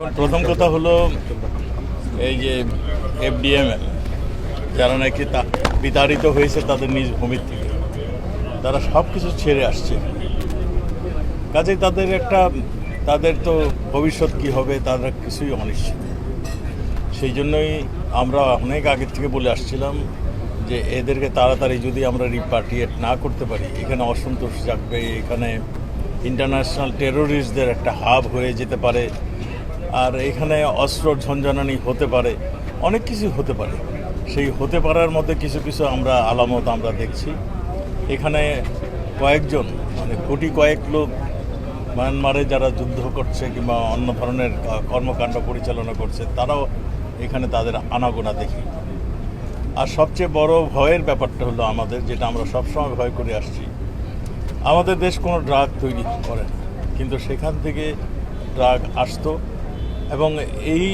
প্রথম কথা হলো এই যে এফডিএমএল যারা নাকি তা বিতাড়িত হয়েছে তাদের নিজ ভূমির থেকে, তারা সব কিছু ছেড়ে আসছে। কাজেই তাদের একটা, তাদের তো ভবিষ্যৎ কি হবে, তারা কিছুই অনিশ্চিত। সেই জন্যই আমরা অনেক আগের থেকে বলে আসছিলাম যে এদেরকে তাড়াতাড়ি যদি আমরা রিপার্টিয়েট না করতে পারি, এখানে অসন্তোষ জাগবে, এখানে ইন্টারন্যাশনাল টেরোরিস্টদের একটা হাব হয়ে যেতে পারে। আর এখানে অস্ত্র ঝঞ্ঝানানি হতে পারে, অনেক কিছু হতে পারে। সেই হতে পারার মধ্যে কিছু কিছু আমরা আলামত আমরা দেখছি। এখানে কয়েকজন মানে কোটি কয়েক লোক মায়ানমারে যারা যুদ্ধ করছে কিংবা অন্য ধরনের কর্মকাণ্ড পরিচালনা করছে, তারাও এখানে তাদের আনাগোনা দেখি। আর সবচেয়ে বড় ভয়ের ব্যাপারটা হলো আমাদের, যেটা আমরা সবসময় ভয় করে আসছি, আমাদের দেশ কোনো ড্রাগ তৈরি করে কিন্তু সেখান থেকে ড্রাগ আসতো। এবং এই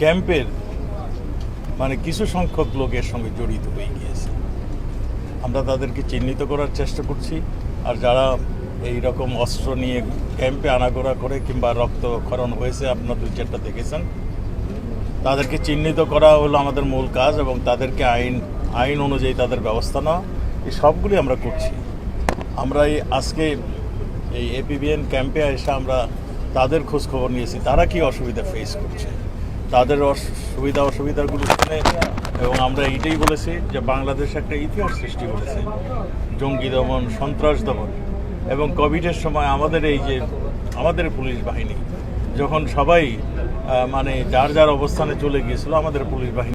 ক্যাম্পের মানে কিছু সংখ্যক লোক এর সঙ্গে জড়িত হয়ে গিয়েছে। আমরা তাদেরকে চিহ্নিত করার চেষ্টা করছি, আর যারা এই রকম অস্ত্র নিয়ে ক্যাম্পে আনাগোনা করে কিংবা রক্তক্ষরণ হয়েছে, আপনারা দুই চারটা দেখেছেন। তাদেরকে চিহ্নিত করা হলো আমাদের মূল কাজ এবং তাদেরকে আইন আইন অনুযায়ী তাদের ব্যবস্থা নেওয়া। এই সবগুলি আমরা করছি। আমরা এই আজকে এই এপিবিএন ক্যাম্পে এসে আমরা তাদের খোঁজ খবর নিয়েছি, তারা কি অসুবিধা ফেস করছে? তাদের সুবিধা অসুবিধাগুলো শুনে এবং আমরা এইটাই বলেছি যে বাংলাদেশ একটা ইতিহাস সৃষ্টি করেছে, জঙ্গি দমন, সন্ত্রাস দমন এবং কোভিডের সময় আমাদের এই যে, আমাদের পুলিশ বাহিনী, যখন সবাই মানে যার যার অবস্থানে চলে গিয়েছিল, আমাদের পুলিশ বাহিনী